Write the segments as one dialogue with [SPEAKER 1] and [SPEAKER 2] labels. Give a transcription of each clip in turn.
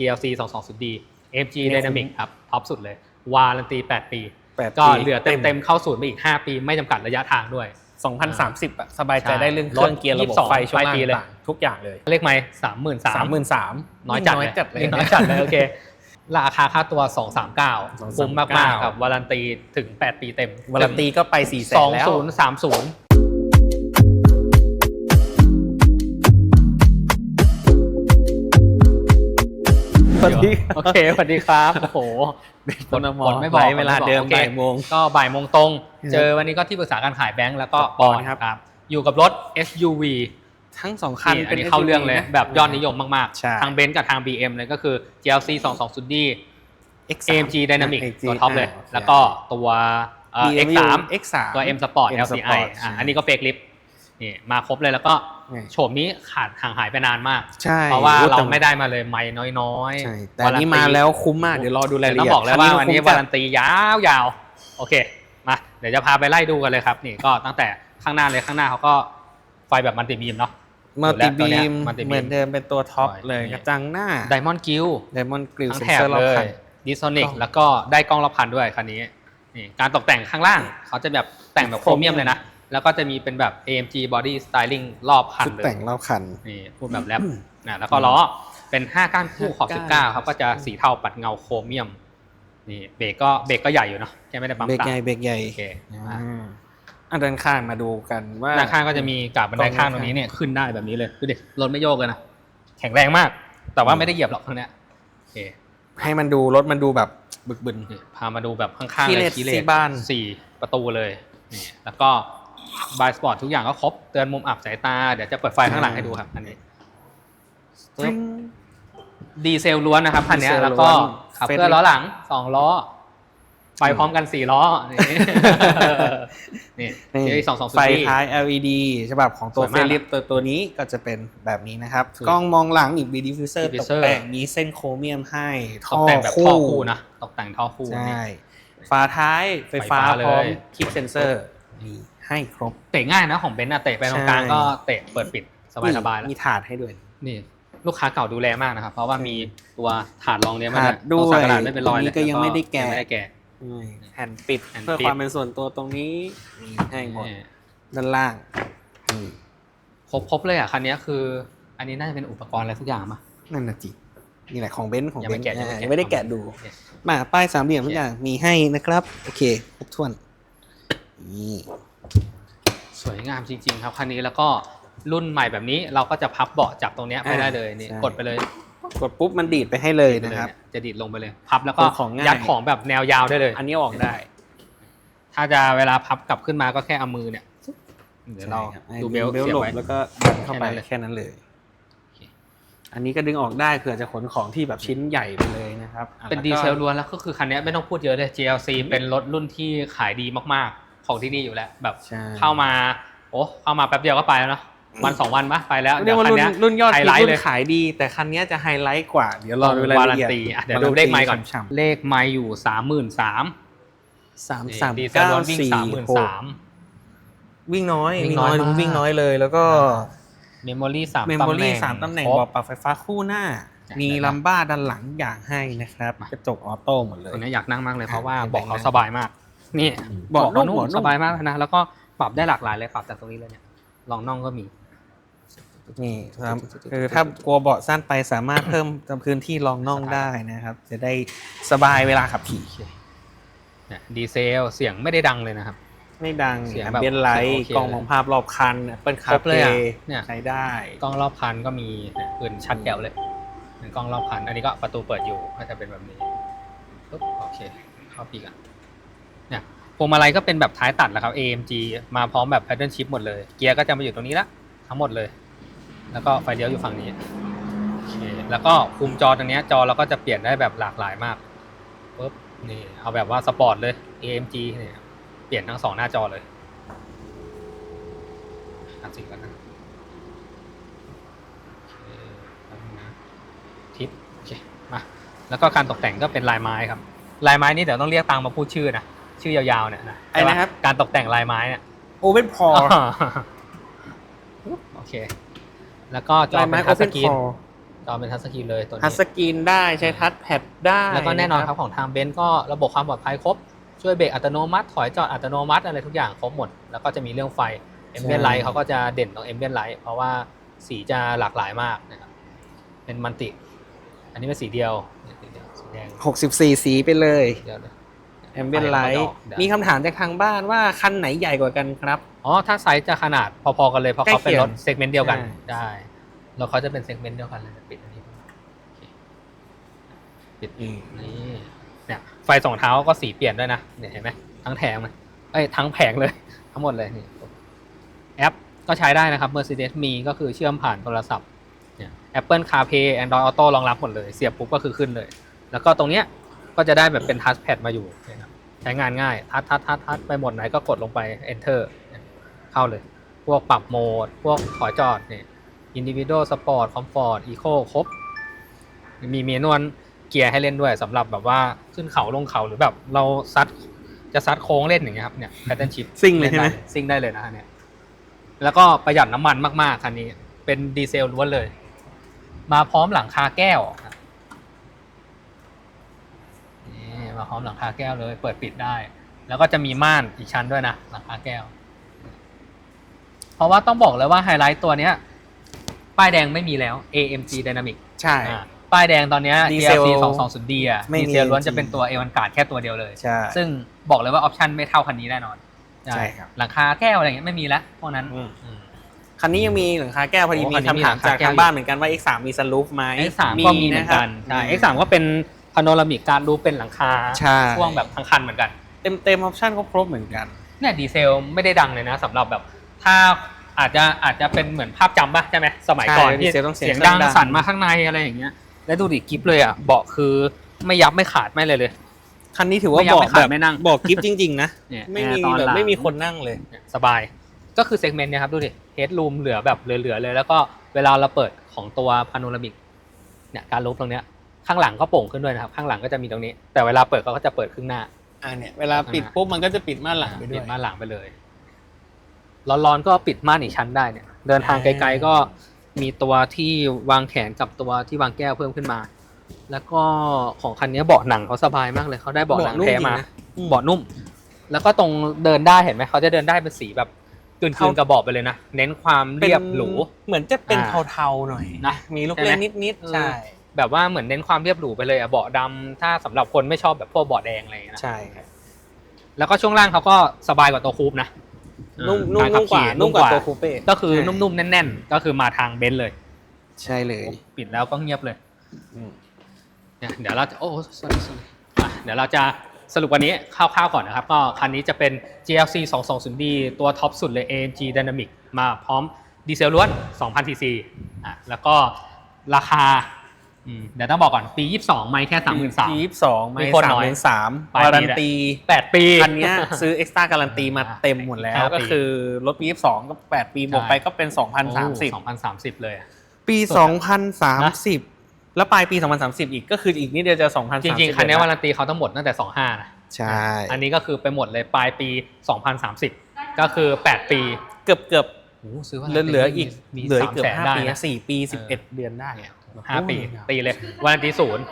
[SPEAKER 1] GLC 220D AMG
[SPEAKER 2] เนี่ย
[SPEAKER 1] Dynamic ครับท็อปสุดเลย วารันตี 8 ปี
[SPEAKER 2] แปด
[SPEAKER 1] ก็
[SPEAKER 2] ปี
[SPEAKER 1] เหลือเต็มๆเข้าศูนย์ไปอีก 5 ปี ไม่จำกัดระยะทางด้วย
[SPEAKER 2] 2030อะสบายใจ
[SPEAKER 1] ใช่
[SPEAKER 2] ได้เรื่องเครื่องเกียร์ระบบ
[SPEAKER 1] 22
[SPEAKER 2] ไฟช่วง
[SPEAKER 1] ปลาย
[SPEAKER 2] ล่าง
[SPEAKER 1] ปีเลย
[SPEAKER 2] ต่างๆทุกอย่างเลย
[SPEAKER 1] เลขไหมสามหมื่นสาม
[SPEAKER 2] สามหมื่นสาม
[SPEAKER 1] น้อยจัด
[SPEAKER 2] น้อยจัดเลย
[SPEAKER 1] น้อยจัดเลยโอเคราคาค่าตัว239
[SPEAKER 2] 239
[SPEAKER 1] คุ้มมากๆครับวารันตีถึง 8 ปีเต็ม
[SPEAKER 2] วารันตีก็ไป4ี่แสนแล้ว
[SPEAKER 1] 2030
[SPEAKER 2] สวัสดี
[SPEAKER 1] โอเคสวัสดีครับโอ้โห
[SPEAKER 2] กด
[SPEAKER 1] กดไม่บอก
[SPEAKER 2] เวลาเดิม
[SPEAKER 1] โอค
[SPEAKER 2] บ่ายโมง
[SPEAKER 1] ก็บ่ายโมงตรง
[SPEAKER 2] ครับ
[SPEAKER 1] เจอวันนี้ก็ที่ปรึกษาการขายแบงก์แล้วก็
[SPEAKER 2] ปอนครับ
[SPEAKER 1] ครับอยู่กับรถ SUV
[SPEAKER 2] ทั้งสองคัน
[SPEAKER 1] นี่อันนี้เข้าเรื่องเลย
[SPEAKER 2] SUV นะ
[SPEAKER 1] แบบยอดนิยมมาก
[SPEAKER 2] ใช่
[SPEAKER 1] ๆทางเบนซ์กับทาง BM เลยก็คือ GLC 220D
[SPEAKER 2] X3
[SPEAKER 1] AMG Dynamic
[SPEAKER 2] AMG
[SPEAKER 1] ตัวท็อปเลยา
[SPEAKER 2] โค
[SPEAKER 1] แล้วก็ตัวเอ่อ
[SPEAKER 2] BMW
[SPEAKER 1] X3
[SPEAKER 2] X3
[SPEAKER 1] ตัว M Sport
[SPEAKER 2] M
[SPEAKER 1] LCI
[SPEAKER 2] Sport
[SPEAKER 1] อะ
[SPEAKER 2] ใช่
[SPEAKER 1] อันนี้ก็เฟกลิฟ นี่มาครบเลยแล้วก็
[SPEAKER 2] นี่
[SPEAKER 1] โฉมนี้ขาดห่างหายไปนานมาก
[SPEAKER 2] ใช่
[SPEAKER 1] เพราะว่า
[SPEAKER 2] โอ้
[SPEAKER 1] เรา
[SPEAKER 2] แต่
[SPEAKER 1] ไม่ได้มาเลยไม่น้อยๆ
[SPEAKER 2] ใช่แต่อันนี้มาแล้วคุ้มมากเดี๋ยวรอดูรายละ
[SPEAKER 1] ต้อ
[SPEAKER 2] เอี
[SPEAKER 1] ง
[SPEAKER 2] ยด
[SPEAKER 1] บอกเลยว่าวันนี้
[SPEAKER 2] คุ้ม
[SPEAKER 1] วา
[SPEAKER 2] จัด
[SPEAKER 1] รันตียาวๆโอเคมาเดี๋ยวจะพาไปไล่ดูกันเลยครับ นี่ก็ตั้งแต่ข้างหน้าเลยข้างหน้าเขาก็ไฟแบบมันติบีมเนาะ
[SPEAKER 2] มัลติบีม
[SPEAKER 1] Multi beam
[SPEAKER 2] เหมือนเดิมเป็นตัวท็อป
[SPEAKER 1] สวย
[SPEAKER 2] เลย
[SPEAKER 1] นี่
[SPEAKER 2] กระจังหน้า
[SPEAKER 1] ไดมอนด์กิล
[SPEAKER 2] ไดมอนด์กริล
[SPEAKER 1] ทั้ง
[SPEAKER 2] เซน
[SPEAKER 1] แถบ
[SPEAKER 2] เซอร์รอบ
[SPEAKER 1] เล
[SPEAKER 2] คั
[SPEAKER 1] ย
[SPEAKER 2] น
[SPEAKER 1] ดิสโ n นิก
[SPEAKER 2] กล้อง
[SPEAKER 1] แล้วก็ได้กล้องรอบคันด้วยคันนี้นี่การตกแต่งข้างล่างเขาจะแบบแต่งแบบโครเมียมเลยนะ แล้วก็จะมีเป็นแบบ AMG body styling รอบคัน
[SPEAKER 2] ชุด
[SPEAKER 1] เลย
[SPEAKER 2] แต่งรอบคัน
[SPEAKER 1] นี่พูดแบบแรปนะแล้วก็ล้อเป็น5ก้านคู่ขอบ
[SPEAKER 2] ห้าก้าน
[SPEAKER 1] 19ครับก็จะสีเทาปัดเงาโครเมียมนี่เบรกก็เบรกก็ใหญ่อยู่เนาะแค่ไม่ได้ปั๊ม
[SPEAKER 2] เบรก
[SPEAKER 1] ตาม
[SPEAKER 2] ใหญ่เบรกใหญ่
[SPEAKER 1] โอเค
[SPEAKER 2] อ่าอันด้านข้างมาดูกันว่า
[SPEAKER 1] ด้านข้างก็จะมีกาบบันไดข้างตรงนี้เนี่ยขึ้นได้แบบนี้เลยดูดิรถไม่โยกเลยนะแข็งแรงมาก แต่ว่าไม่ได้เหยียบหรอกข้างเนี้ยโอเค
[SPEAKER 2] ให้มันดูรถมันดูแบบบึกบึน
[SPEAKER 1] นี่พามาดูแบบข้างๆ
[SPEAKER 2] ขี้
[SPEAKER 1] เล
[SPEAKER 2] เหล็
[SPEAKER 1] ย
[SPEAKER 2] ก
[SPEAKER 1] ขี้เหล็
[SPEAKER 2] สี่
[SPEAKER 1] ก
[SPEAKER 2] บ้าน
[SPEAKER 1] สี่ประตูเลยนี่แล้วก็ บายสปอร์ตทุกอย่างก็ครบ เตือนมุมอับสายตา เดี๋ยวจะเปิดไฟข้างหลังให้ดูครับ อันนี้
[SPEAKER 2] ฟริ้ง
[SPEAKER 1] ดีเซลล้วนนะครับคันเนี้ย
[SPEAKER 2] ดีเซล
[SPEAKER 1] แล้วก็
[SPEAKER 2] ล้วน
[SPEAKER 1] ขับ
[SPEAKER 2] เฟรน
[SPEAKER 1] เคลื่อนล้อหลังสองล้อ ไปพร้อมกันสี่ล้อ นี่ นี่
[SPEAKER 2] นี่
[SPEAKER 1] เดี๋ยวสองสอง
[SPEAKER 2] ไฟท้าย LED ฉบับของตัว
[SPEAKER 1] สวย
[SPEAKER 2] เฟ
[SPEAKER 1] มาก
[SPEAKER 2] ลิปตัวตัวนี้ก็จะเป็นแบบนี้นะครับ
[SPEAKER 1] ถูก
[SPEAKER 2] กล้องมองหลังอีกมีดิฟฟิวเซอร์ตก
[SPEAKER 1] diffuser
[SPEAKER 2] แต่งมีเส้นโครเมียมให้
[SPEAKER 1] ต
[SPEAKER 2] ท่อก
[SPEAKER 1] แต่งแบบท่อคู่นะตกแต่งท่อคู่
[SPEAKER 2] ใช่
[SPEAKER 1] นี่
[SPEAKER 2] ฝาท้ายไฟฟ้า
[SPEAKER 1] ไฟฟ้าเลย
[SPEAKER 2] พร้อมคลิกเซนเซอร์มี ให้ครบ
[SPEAKER 1] เตะง่ายนะของเบนซ์อะเตะไปตรงกลาง
[SPEAKER 2] ใช่
[SPEAKER 1] ก็เตะเปิดปิดสบายสบายๆแล้ว
[SPEAKER 2] มีถาดให้ด้วย
[SPEAKER 1] นี่ ลูกค้าเก่าดูแลมากนะครับ เพราะว่ามีตัวถาดรองเลี้ยงมา
[SPEAKER 2] ถาดด้วย
[SPEAKER 1] ตรงสักกระดาษไม่เป็นรอย
[SPEAKER 2] ตรงนี้
[SPEAKER 1] เลย
[SPEAKER 2] ก็ยังไม่ได้แกะ
[SPEAKER 1] ยังไม่ได้แกะ
[SPEAKER 2] แผ่นปิด
[SPEAKER 1] แผ่นปิด
[SPEAKER 2] เพื่อความเป็นส่วนตัวตรงนี้มีให้หมด
[SPEAKER 1] นี่
[SPEAKER 2] ด้านล่างนี่
[SPEAKER 1] ครบครบเลยอะคันนี้คือ อันนี้น่าจะเป็นอุปกรณ์อะไรทุกอย่างมา
[SPEAKER 2] นั่นน่ะจินี่แหละของเบนซ์ของ
[SPEAKER 1] ยัง
[SPEAKER 2] เบ
[SPEAKER 1] ไม่
[SPEAKER 2] นซ์
[SPEAKER 1] แกะยังไม่
[SPEAKER 2] อ่า
[SPEAKER 1] แกะ
[SPEAKER 2] ยังไม่ได้แกะดู มาป้ายสามเหลี่ยมทุกอย่างมีให้นะครับ โอเคครบถ้วนนี่
[SPEAKER 1] สวยงามจริง ๆ ครับคันนี้แล้วก็รุ่นใหม่แบบนี้เราก็จะพับเบาะจับตรงเนี้ยไปได้เลยนี่กดไปเลย
[SPEAKER 2] กดปุ๊บมันดีดไปให้เลยนะครับ
[SPEAKER 1] จะดีดลงไปเลย พับแล้วก็
[SPEAKER 2] ขนของง่าย
[SPEAKER 1] ยัดของแบบแนวยาวได้เลย
[SPEAKER 2] อันนี้ออกได้
[SPEAKER 1] ถ้าจะเวลาพับกลับขึ้นมาก็แค่เอามือเนี่ยเดี๋ยวเรา
[SPEAKER 2] ใช่ครับ
[SPEAKER 1] ดูเบลต์
[SPEAKER 2] เบล
[SPEAKER 1] เสีย
[SPEAKER 2] หล
[SPEAKER 1] บบไว้
[SPEAKER 2] แล้วก็ดันเข้าไป
[SPEAKER 1] แค่นั้นเลย
[SPEAKER 2] แค่นั้นเลย
[SPEAKER 1] โอเค
[SPEAKER 2] อันนี้ก็ดึงออกได้เผื่อจะขนของที่แบบชิ้นใหญ่ไปเลยนะครับอะ
[SPEAKER 1] เป็น
[SPEAKER 2] แวก็
[SPEAKER 1] ดีเซลล้วนแล้วก็คือคันนี้ไม่ต้องพูดเยอะเลย GLC เป็นรถรุ่นที่ขายดีมากๆ ของที่นี่อยู่แล้วแบบ
[SPEAKER 2] ใช่
[SPEAKER 1] เข้ามาโอ้เข้ามาแป๊บเดียวก็ไปแล้วเนาะวันสองวันปะไปแล้ว
[SPEAKER 2] เรียกว่ารุ่น
[SPEAKER 1] ดี๋คั
[SPEAKER 2] รุ่นยอด
[SPEAKER 1] ไฮ
[SPEAKER 2] ฮิต
[SPEAKER 1] ไลท์
[SPEAKER 2] รุ่
[SPEAKER 1] เล
[SPEAKER 2] น
[SPEAKER 1] ย
[SPEAKER 2] ขายดี แต่คันนี้จะไฮไลท์กว่า เดี๋ยวรอดูราย
[SPEAKER 1] วา
[SPEAKER 2] ละ
[SPEAKER 1] รัน
[SPEAKER 2] เอียด
[SPEAKER 1] ตีอะเดี๋ยวดูเลขไมค์ก่อน
[SPEAKER 2] ฉ่ำ
[SPEAKER 1] เลขไมค์อยู่สามหมื่นสาม
[SPEAKER 2] ๆสามสาม
[SPEAKER 1] ดีเซล
[SPEAKER 2] เก้า
[SPEAKER 1] ล้วนวิ่ง
[SPEAKER 2] สี่
[SPEAKER 1] สามหมื่น
[SPEAKER 2] หก
[SPEAKER 1] สาม
[SPEAKER 2] วิ่งน้อย
[SPEAKER 1] วิ่
[SPEAKER 2] วิ่
[SPEAKER 1] ง
[SPEAKER 2] ง
[SPEAKER 1] น้
[SPEAKER 2] น้
[SPEAKER 1] อ
[SPEAKER 2] อยย
[SPEAKER 1] มาก
[SPEAKER 2] วิ่งน้อยเลย แล้วก็
[SPEAKER 1] เมมโมรี่สาม
[SPEAKER 2] เมม
[SPEAKER 1] ตำ
[SPEAKER 2] โม
[SPEAKER 1] แหน่
[SPEAKER 2] รี่
[SPEAKER 1] ง
[SPEAKER 2] สามตำแหน่ง
[SPEAKER 1] คร
[SPEAKER 2] บอกปรับไฟฟ้าคู่หน้า
[SPEAKER 1] เนี่ย
[SPEAKER 2] มี
[SPEAKER 1] เห็นไหม
[SPEAKER 2] ลัมบ้าด้านหลังอย่างให้นะครับ
[SPEAKER 1] มา
[SPEAKER 2] กระจกออโต้หมดเลย
[SPEAKER 1] ตัวนี้อยากนั่งมากเลยเพราะว่า
[SPEAKER 2] ให้
[SPEAKER 1] เบอกเขา
[SPEAKER 2] นั่ง
[SPEAKER 1] สบายมาก นี่
[SPEAKER 2] เบาะนุ่ม
[SPEAKER 1] นุ่
[SPEAKER 2] เบาะนุ่ม
[SPEAKER 1] สบายมากเลยนะ แล้วก็ปรับได้หลากหลายเลยปรับจากตรงนี้เลยเนี่ยลองน่องก็มี
[SPEAKER 2] นี่ครับคือถ้ากลัวเบาะสั้นไปสามารถเพิ่มจำพื้นที่รองน่องได้นะครับ จะได้สบายเวลาขับขี่
[SPEAKER 1] เนี่ยดีเซลเสียงไม่ได้ดังเลยนะครับ
[SPEAKER 2] ไม่ดัง
[SPEAKER 1] เสียงแบบ
[SPEAKER 2] เบียนไล
[SPEAKER 1] เสียง
[SPEAKER 2] ท์
[SPEAKER 1] โอเค
[SPEAKER 2] กล้องมองภาพรอบคันเปิ้ลคา
[SPEAKER 1] ครบเลย
[SPEAKER 2] เฟ่
[SPEAKER 1] อะเนี่ย
[SPEAKER 2] ใช้ได้
[SPEAKER 1] กล้องรอบคันก็มีเนี่ยปืนชัดแจ๋วเลยเหมือนกล้องรอบคัน อันนี้ก็ประตูเปิดอยู่ก็จะเป็นแบบนี้ปุ๊บโอเคเข้าปีกอะเนี่ยพ วงมาลัยก็เป็นแบบท้ายตัดแหละครับ AMG มาพร้อมแบบ pattern shift หมดเลย เกียร์ก็จะมาอยู่ตรงนี้ละทั้งหมดเลย แล้วก็ไฟเลี้ยวอยู่ฝั่งนี้โอเคแล้วก็คุมจอตรงเนี้ยจอเราก็จะเปลี่ยนได้แบบหลากหลายมากปุ๊บนี่เอาแบบว่าสปอร์ตเลย AMG เนี่ยเปลี่ยนทั้งสองหน้าจอเลยอัดสิกันนะโอเคแป๊บนึงนะทิศโอเคมาแล้วก็การตกแต่งก็เป็นลายไม้ครับ ลายไม้นี่เดี๋ยวต้องเรียกตังมาพูดชื่อนะ ชื่อยาวๆเนี่ยนะ
[SPEAKER 2] ไอ้นะครับ
[SPEAKER 1] ใช่ปการตกแต่งลายไม้เนี่ย
[SPEAKER 2] โอเ n นพอ
[SPEAKER 1] โอเค แล้วก็จอ
[SPEAKER 2] ลาย
[SPEAKER 1] เป็
[SPEAKER 2] ไม้
[SPEAKER 1] น
[SPEAKER 2] โอ
[SPEAKER 1] ทัช
[SPEAKER 2] เ n
[SPEAKER 1] สกรี
[SPEAKER 2] พ
[SPEAKER 1] น
[SPEAKER 2] อ
[SPEAKER 1] จจอเป็นทัชสกรีนเลยตัว
[SPEAKER 2] ทัช
[SPEAKER 1] นี้
[SPEAKER 2] สกรีนได้ใช้ทัชแพดได้
[SPEAKER 1] แล้วก็แน่นอนครับของทางเบนซ์ก็ระบบความปลอดภัยครบ ช่วยเบรกอัตโนมัติ ถอยจอดอัตโนมัติอะไรทุกอย่างครบหมด แล้วก็จะมีเรื่องไฟเอมเบียนไลท์เขาก็จะเด่นตรงเอมเบียนไลท์เพราะว่าสีจะหลากหลายมากนะครับเป็นมันติ อันนี้เป็นสีเดียวสีเดียวสีแดง
[SPEAKER 2] 64สีไปเลย
[SPEAKER 1] เดียวเลย
[SPEAKER 2] แอมเบียนไล
[SPEAKER 1] ไฟมันก็จะ
[SPEAKER 2] ท์
[SPEAKER 1] ออกได้
[SPEAKER 2] มีคำถามจากทางบ้านว่าคันไหนใหญ่กว่ากันครับ
[SPEAKER 1] อ๋อ ถ้าไซส์จะขนาดพอๆกันเลย เพราะเขาเป็นรถเซกเมนต์เดียวกัน
[SPEAKER 2] ใช่
[SPEAKER 1] ได้รถเขาจะเป็นเซกเมนต์เดียวกันเลยปิดอันนี้ก่อนโอเคปิดนี่เนี่ยไฟสองเท้าก็สีเปลี่ยนด้วยนะเนี่ยเห็นไหมทั้งแถงมันเอ้ยทั้งแผงเลย ทั้งหมดเลยนี่แอปก็ใช้ได้นะครับ Mercedes มีก็คือเชื่อมผ่านโทรศัพท์เนี่ย Apple CarPlay Android Auto รองรับหมดเลย เสียบปุ๊บก็คือขึ้นเลย แล้วก็ตรงเนี้ย ก็จะได้แบบเป็นทัชแพดมาอยู่นะครับใช้งานง่าย ทัชทัชทัชทัชไปหมดไหนก็กดลงไป Enter เนี่ยเข้าเลย พวกปรับโหมด พวกถอยจอดเนี่ย Individual Sport Comfort Eco ครบ มีเมนวลเกียร์ให้เล่นด้วยสำหรับแบบว่าขึ้นเขาลงเขาหรือแบบเราซัดจะซัดโค้งเล่นอย่างเงี้ยครับเนี่ยแพทเทิร์นชิพ
[SPEAKER 2] ซิ่งเลยใช่ไหม
[SPEAKER 1] ซิ่งได้เลยนะฮะเนี่ยแล้วก็ประหยัดน้ำมันมากๆคันนี้ เป็นดีเซลล้วนเลย มาพร้อมหลังคาแก้ว ครับนี่มาพร้อมหลังคาแก้วเลย เปิดปิดได้ แล้วก็จะมีม่านอีกชั้นด้วยนะหลังคาแก้ว เพราะว่าต้องบอกเลยว่าไฮไลท์ตัวเนี้ย ป้ายแดงไม่มีแล้ว AMG Dynamic
[SPEAKER 2] ใช่
[SPEAKER 1] อ่าป้ายแดงตอนเนี้ย
[SPEAKER 2] ดีเซล
[SPEAKER 1] DLC 220D อะ
[SPEAKER 2] ไม่มี
[SPEAKER 1] ดีเซลล้วน
[SPEAKER 2] AMG
[SPEAKER 1] จะเป็นตัว A1 การ์ดแค่ตัวเดียวเลย
[SPEAKER 2] ใช่
[SPEAKER 1] ซึ่งบอกเลยว่าออปชันไม่เท่าคันนี้แน่นอน
[SPEAKER 2] ใช่ครับ
[SPEAKER 1] หลังคาแก้วอะไรเงี้ยไม่มีแล้วพวกนั้น
[SPEAKER 2] อืม
[SPEAKER 1] อืม
[SPEAKER 2] คันนี้ยังมีหลังคาแก้วพอดี
[SPEAKER 1] โอ้
[SPEAKER 2] มี
[SPEAKER 1] คันนี้มี
[SPEAKER 2] คำถาม
[SPEAKER 1] หลังคา
[SPEAKER 2] จาก
[SPEAKER 1] แก้ว
[SPEAKER 2] ทางบ้านเหมือนกันว่า X3 มีสลูปไหม
[SPEAKER 1] X3 ก็มีเหมือนกันะใช่
[SPEAKER 2] ครับ
[SPEAKER 1] X3 ก็เป็น พาโนรามิกการดูเป็นหลังคา
[SPEAKER 2] ใช่
[SPEAKER 1] พ่วงแบบทั้งคันเหมือนกัน
[SPEAKER 2] เต็มเต็มออปชั่นก็ครบเหมือนกัน
[SPEAKER 1] เนี่ยดีเซลไม่ได้ดังเลยนะสำหรับแบบถ้าอาจจะอาจจะเป็นเหมือนภาพจำป่ะใช่ไหมสมัยก่อน
[SPEAKER 2] ใช่
[SPEAKER 1] ที่
[SPEAKER 2] ดีเซลต้องเสียง
[SPEAKER 1] เสียงดัง
[SPEAKER 2] ดัง
[SPEAKER 1] สั่นมาข้างในอะไรอย่างเงี้ย แล้วดูดิกิฟเลยอะเบาะคือไม่ยับไม่ขาดไม่เลยเลย
[SPEAKER 2] คันนี้ถือว่า
[SPEAKER 1] ไม่อยาก
[SPEAKER 2] บอก
[SPEAKER 1] ไม่ขาด
[SPEAKER 2] แบบ
[SPEAKER 1] ไม่นั่ง
[SPEAKER 2] บอกกิฟต์จริง ๆ นะ
[SPEAKER 1] เนี่ย
[SPEAKER 2] ไม่มี
[SPEAKER 1] แอร์ตอน
[SPEAKER 2] แบบ
[SPEAKER 1] หลัง
[SPEAKER 2] ไม่มีคนนั่งเลย
[SPEAKER 1] เนี่ยสบายก็คือเซกเมนต์เนี่ยครับดูดิเฮดรูมเหลือแบบเหลือๆเลย แล้วก็เวลาเราเปิดของตัวพาโนรามิกเนี่ยการลุกตรงเนี้ย ข้างหลังก็โป่งขึ้นด้วยนะครับ ข้างหลังก็จะมีตรงนี้ แต่เวลาเปิดเขาก็จะเปิดครึ่งหน้า
[SPEAKER 2] อ่าเนี่ยเวลาปิดปุ๊บมันก็จะปิดม่านหลังไปด้
[SPEAKER 1] ปิ
[SPEAKER 2] วย
[SPEAKER 1] ดม่านหลังไปเลย ร้อนๆก็ปิดม่านอีกชั้นได้เนี่ย เดินทางไกลๆก็มีตัวที่วางแขนกับตัวที่วางแก้วเพิ่มขึ้นมา แล้วก็ของคันนี้เบาะหนังเขาสบายมากเลยเขาได้เบาะหนังแท้มาเบาะนุ่ม แล้วก็ตรงเดินได้เห็นไหมเขาจะเดินได้เป็นสีแบบกลืน
[SPEAKER 2] เขา
[SPEAKER 1] ๆกระบอกไปเลยนะเน้นความเรียบหรู
[SPEAKER 2] เหมือนจะเป็น
[SPEAKER 1] อ่า
[SPEAKER 2] เทาๆหน่อย
[SPEAKER 1] นะ
[SPEAKER 2] มีลูก
[SPEAKER 1] ใช่ไหม
[SPEAKER 2] เล่นนิด
[SPEAKER 1] เออ
[SPEAKER 2] ๆใช่
[SPEAKER 1] แบบว่าเหมือนเน้นความเรียบหรูไปเลยอะเบาะดำถ้าสำหรับคนไม่ชอบแบบพวกเบาะแดงอะไรอย่างเงี้ยนะ
[SPEAKER 2] ใช่ครับ
[SPEAKER 1] แล้วก็ช่วงล่างเขาก็สบายกว่าตัวคูปนะ
[SPEAKER 2] นุ่มนุ่ม
[SPEAKER 1] รขั
[SPEAKER 2] นุ่
[SPEAKER 1] บ
[SPEAKER 2] มกว่า
[SPEAKER 1] ขี่
[SPEAKER 2] นุ่มกว่าตัวคูเป้
[SPEAKER 1] ก็คือ
[SPEAKER 2] ใช่
[SPEAKER 1] นุ่มๆแน่น ๆ ก็คือมาทางเบนซ์เลย
[SPEAKER 2] ใช่เลย
[SPEAKER 1] ปิดแล้วก็เงียบเลย
[SPEAKER 2] อืม
[SPEAKER 1] เนี่ยเดี๋ยวเราจะโอ้ sorry sorry อะเดี๋ยวเราจะสรุปวันนี้คร่าวๆก่อนนะครับ ก็คันนี้จะเป็น GLC 220D ตัวท็อปสุดเลย AMG Dynamic มาพร้อมดีเซลล้วน 2,000 cc อะแล้วก็ราคา อืมเดี๋ยวต้องบอกก่อนปี 22 ไม่แค่ 33,000
[SPEAKER 2] ยี่สิบสองไม่
[SPEAKER 1] มีคน
[SPEAKER 2] สาม
[SPEAKER 1] น้อย
[SPEAKER 2] หมื่นสาม
[SPEAKER 1] ปลาย
[SPEAKER 2] การั
[SPEAKER 1] ปี
[SPEAKER 2] น
[SPEAKER 1] แหละ
[SPEAKER 2] ตี
[SPEAKER 1] 8 ปี
[SPEAKER 2] คันเนี้ยซื้อเอ็กซ์ต้าการันตีมาเต็มหมดแล้ว
[SPEAKER 1] ห้าปี
[SPEAKER 2] ก็คือรถปียี่สิบสองก็แปดปีบวกไปก็เป็นสองพันสามสิบ
[SPEAKER 1] 2,030 เลยอะ
[SPEAKER 2] ปี
[SPEAKER 1] สุด
[SPEAKER 2] ส
[SPEAKER 1] อะ
[SPEAKER 2] องพันสามสิบแล้วปลายปีสองพันสามสิบอีกก็คืออีกนิดเดียวจะสองพัน
[SPEAKER 1] จริงๆ คันนี้วารันตีเขาทั้งหมดตั้งแต่ 25 นะ
[SPEAKER 2] ใช่
[SPEAKER 1] อันนี้ก็คือไปหมดเลยปลายปี 2030 ก็คือ 8 ปี
[SPEAKER 2] เกือบเกือบ
[SPEAKER 1] โอ้โหซื้อว่า
[SPEAKER 2] เหลือเหลืออีก
[SPEAKER 1] มี
[SPEAKER 2] เหลืออี
[SPEAKER 1] สากม
[SPEAKER 2] เกือบ
[SPEAKER 1] แสน
[SPEAKER 2] ห้า
[SPEAKER 1] ได้
[SPEAKER 2] ปี
[SPEAKER 1] นะ
[SPEAKER 2] สี่ปีสิบเอ็ดเดือนได้อะ
[SPEAKER 1] ห้าปี
[SPEAKER 2] โอ้โห
[SPEAKER 1] ตีเลย วันตีศูนย์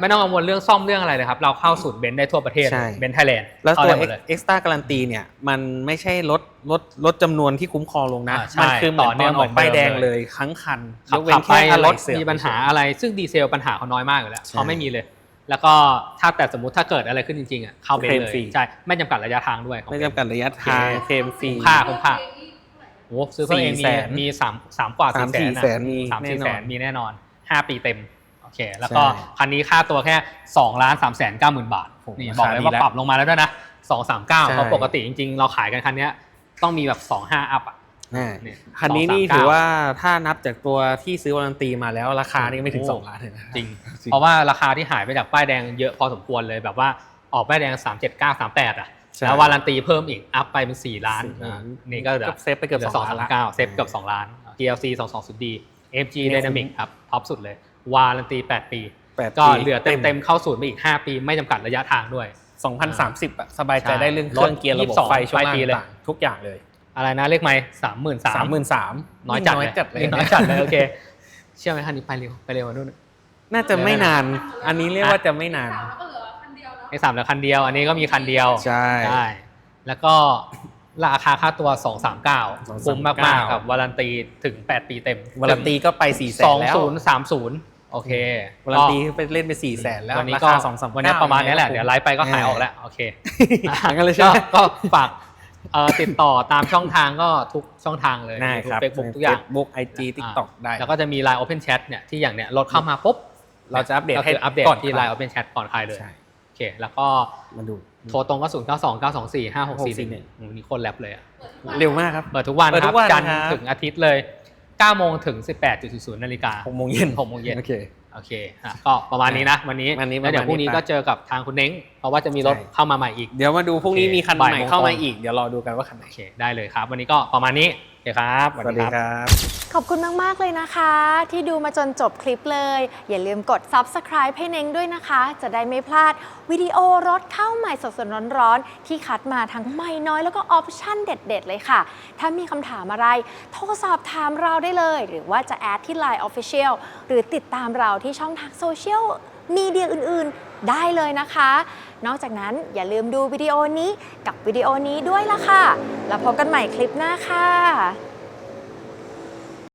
[SPEAKER 1] ไม่ต้องกังวลเรื่องซ่อมเรื่องอะไรเลยครับ เราเข้าศูนย์เบนซ์ได้ทั่วประเทศ
[SPEAKER 2] ใช่
[SPEAKER 1] เบนซ์ไทยแลนด์
[SPEAKER 2] แล้วตัว
[SPEAKER 1] เข้าได้หมดเลย
[SPEAKER 2] เอ็กซ์ต้าการันตีเนี่ยมันไม่ใช่ลดลดลดจำนวนที่คุ้มครองลงนะ
[SPEAKER 1] อ่าใช่
[SPEAKER 2] มันคือเหมือน
[SPEAKER 1] ต่อเนื่
[SPEAKER 2] ต
[SPEAKER 1] อ
[SPEAKER 2] องนออกป้ายแดง
[SPEAKER 1] เหมือนเดิม
[SPEAKER 2] เล
[SPEAKER 1] เลย
[SPEAKER 2] ยทั้งคัน
[SPEAKER 1] ขับ
[SPEAKER 2] ยกเว้
[SPEAKER 1] ขั
[SPEAKER 2] น
[SPEAKER 1] บ
[SPEAKER 2] แค่
[SPEAKER 1] ไป
[SPEAKER 2] อะไห
[SPEAKER 1] ร
[SPEAKER 2] ล่
[SPEAKER 1] ถ
[SPEAKER 2] เสื่อ
[SPEAKER 1] มีปัญหาอะไร ซึ่งดีเซลปัญหาเขาน้อยมากอยู่แล้ว
[SPEAKER 2] ใช่
[SPEAKER 1] เขาไม่มีเลย แล้วก็ถ้าแต่สมมติถ้าเกิดอะไรขึ้นจริงๆอะเข้าเบนซ์
[SPEAKER 2] เคลม
[SPEAKER 1] เลย
[SPEAKER 2] ฟรี
[SPEAKER 1] ใช่ไม่จำกัดระยะทางด้วยของ
[SPEAKER 2] ไม่
[SPEAKER 1] เบนซ์
[SPEAKER 2] จำกัดระยะทางเคลมฟรี
[SPEAKER 1] คุ้มค่าคุ้มค่าโอ้ซื้อเพิ่มเอง
[SPEAKER 2] สี่
[SPEAKER 1] มี
[SPEAKER 2] แสน
[SPEAKER 1] มีสามสามกว่า
[SPEAKER 2] สาม
[SPEAKER 1] สี่
[SPEAKER 2] สี่
[SPEAKER 1] แส
[SPEAKER 2] แส
[SPEAKER 1] น
[SPEAKER 2] นมี
[SPEAKER 1] นะสามสี่
[SPEAKER 2] แน่น
[SPEAKER 1] แส
[SPEAKER 2] อน
[SPEAKER 1] นมีแน่นอน ห้าปีเต็มโอเคแล้วก็
[SPEAKER 2] ใช่
[SPEAKER 1] คันนี้ค่าตัวแค่สองล้านสามแสนเก้าหมื่นบาท
[SPEAKER 2] โอ้โห
[SPEAKER 1] นี่
[SPEAKER 2] รา
[SPEAKER 1] บอก
[SPEAKER 2] คา
[SPEAKER 1] เลย
[SPEAKER 2] ดี
[SPEAKER 1] ว่า
[SPEAKER 2] แล้ว
[SPEAKER 1] ปรับลงมาแล้วด้วยนะสองสามเก้า
[SPEAKER 2] ใช่
[SPEAKER 1] เพราะปกติจริงๆ เราขายกันคันเนี้ยต้องมีแบบสองห้าอัพอะ
[SPEAKER 2] อ่า
[SPEAKER 1] เนี่ย
[SPEAKER 2] คันนี้นี่
[SPEAKER 1] 239
[SPEAKER 2] ถือว่าถ้านับจากตัวที่ซื้อวารันตีมาแล้วราคานี่ไม่ถึง
[SPEAKER 1] โอ้
[SPEAKER 2] สองล้านเลยนะ
[SPEAKER 1] จริง
[SPEAKER 2] จริง
[SPEAKER 1] เพราะว่าราคาที่หายไปจากป้ายแดงเยอะพอสมควรเลยแบบว่าออกป้ายแดงสามเจ็ดเก้าสามแปดอะ
[SPEAKER 2] ใช่
[SPEAKER 1] แล้ววารันตีเพิ่มอีกอัพไปเป็นสี่ล้าน
[SPEAKER 2] สี่ล้าน
[SPEAKER 1] อ่านี่ก็เหลือ
[SPEAKER 2] เซฟไปเกือบ
[SPEAKER 1] หลื
[SPEAKER 2] สอง
[SPEAKER 1] สอง
[SPEAKER 2] ล้านละ
[SPEAKER 1] เก้าเซฟเกือบสองล้าน GLC 220D FG
[SPEAKER 2] เนี่ย
[SPEAKER 1] Dynamic ครับท็อปสุดเลย วารันตี 8 ปี
[SPEAKER 2] แปด
[SPEAKER 1] ก็
[SPEAKER 2] ปี
[SPEAKER 1] เหลือเต็มเต็มๆเข้าศูนย์ไปอีก 5 ปี ไม่จำกัดระยะทางด้วย
[SPEAKER 2] สองพันสามสิบอะสบายใจ
[SPEAKER 1] ใช่
[SPEAKER 2] ได้เรื่องเครื่องเกียร์ระบบ
[SPEAKER 1] 22
[SPEAKER 2] ไฟช่วง
[SPEAKER 1] ปลาย
[SPEAKER 2] ล่าง
[SPEAKER 1] ปีเลย
[SPEAKER 2] ต่างๆทุกอย่างเลย
[SPEAKER 1] อะไรนะเลขไหมสามหมื่นสาม
[SPEAKER 2] สามหมื่นสาม
[SPEAKER 1] น้อยจัด
[SPEAKER 2] น้อย
[SPEAKER 1] เลย
[SPEAKER 2] จัดเลย
[SPEAKER 1] น้อยจัดเลยโอเค เชื่อไหมคันนี้ไปเร็วไปเร็วกว่านู่น
[SPEAKER 2] น่าจะไม่นาน อันนี้เรียกว่าจะไม่นาน
[SPEAKER 3] สามแล้วก็เหลือคันเดียวเนาะ
[SPEAKER 1] ไอ้สามเหลือคันเดียว อันนี้ก็มีคันเดียว
[SPEAKER 2] ใช่
[SPEAKER 1] ได้แล้วก็ ราคาค่าตัว239
[SPEAKER 2] 239
[SPEAKER 1] คุ้มมากๆกับวารันตีถึง 8 ปีเต็ม
[SPEAKER 2] วารันตีก็ไป4ี่แสนแล้ว
[SPEAKER 1] 2030 โอเควา
[SPEAKER 2] รันตีไปเล่นไป4ี่แสนแล้ว
[SPEAKER 1] วันนี้
[SPEAKER 2] รา
[SPEAKER 1] ก็
[SPEAKER 2] คาสองสาม
[SPEAKER 1] วันนี้ประมาณนี้แหละ เดี๋ยวไลฟ์ไปก็ขายออกแล้ว โอเค
[SPEAKER 2] อ่านกันเลยใช่
[SPEAKER 1] ก็
[SPEAKER 2] ไหม
[SPEAKER 1] ก็ฝากเอ่อติดต่อตามช่องทางก็ทุกช่องทางเลย
[SPEAKER 2] ได้ครับ
[SPEAKER 1] เฟซบุ๊กทุกอย่าง
[SPEAKER 2] บุ๊กไอจีทิกตอกได้
[SPEAKER 1] แล้วก็จะมี Line Open Chat เนี่ยที่อย่างเนี้ยรถเข้ามาปุ๊บ
[SPEAKER 2] เราจะอัปเดต
[SPEAKER 1] ก็
[SPEAKER 2] ให้
[SPEAKER 1] คืออัปเดต
[SPEAKER 2] ก่อน
[SPEAKER 1] ที่
[SPEAKER 2] ใคร
[SPEAKER 1] Line Open Chat ก่อนใครเลย
[SPEAKER 2] ใช่
[SPEAKER 1] โอเคแล้วก็
[SPEAKER 2] มาดู
[SPEAKER 1] โทรตรงก็0 9 2 9 2 4 5 6 4
[SPEAKER 2] 641
[SPEAKER 1] 1นี่คนแรปเลยอะ
[SPEAKER 3] เปิดทุกวัน
[SPEAKER 2] เร็วมากครับ
[SPEAKER 1] เปิดทุกวัน
[SPEAKER 2] เปิด
[SPEAKER 1] ค
[SPEAKER 2] ทุ
[SPEAKER 1] รับ
[SPEAKER 2] กวัน
[SPEAKER 1] จันทร์
[SPEAKER 2] ครับ
[SPEAKER 1] ถึงอาทิตย์เลย9โมงถึง18.00นาฬิกา
[SPEAKER 2] หกโมงเย็น
[SPEAKER 1] หกโมงเย็น
[SPEAKER 2] โอเค
[SPEAKER 1] โอเคอะก็ประมาณนี้นะวันนี้
[SPEAKER 2] วันนี้
[SPEAKER 1] แล้วเดี๋ยว
[SPEAKER 2] ประ
[SPEAKER 1] พ
[SPEAKER 2] มาณนี้
[SPEAKER 1] รุ่งนี้
[SPEAKER 2] ไป
[SPEAKER 1] ก็เจอกับทางคุณเน้ง เพราะว่าจะมีรถ
[SPEAKER 2] ใช่
[SPEAKER 1] เข้ามาใหม่อีก
[SPEAKER 2] เดี๋ยวมาดูพรุ่งนี้
[SPEAKER 1] โอเค
[SPEAKER 2] มีคันให
[SPEAKER 1] บ่าย
[SPEAKER 2] ม่
[SPEAKER 1] โมง
[SPEAKER 2] เข้ามา
[SPEAKER 1] ตรง
[SPEAKER 2] อีกเดี๋ยวรอดูกันว่าคันไหน
[SPEAKER 1] โอเคได้เลยครับ วันนี้ก็ประมาณนี้โอ เคครับ
[SPEAKER 2] สวัสดีครับ
[SPEAKER 4] ขอบคุณมาก ๆ เลยนะคะ ที่ดูมาจนจบคลิปเลย อย่าลืมกด subscribe ให้เน้งด้วยนะคะ จะได้ไม่พลาดวิดีโอรถเข้าใหม่สดๆร้อนๆ ที่คัดมาทั้งใหม่น้อยแล้วก็ออปชั่นเด็ด ๆ เลยค่ะ ถ้ามีคำถามอะไร โทรสอบถามเราได้เลย หรือว่าจะแอดที่ Line Official หรือติดตามเราที่ช่องทางโซเชียล มีเดียอื่นๆ ได้เลยนะคะ นอกจากนั้นอย่าลืมดูวิดีโอนี้กับวิดีโอนี้ด้วยล่ะค่ะ แล้วพบกันใหม่คลิปหน้าค่ะ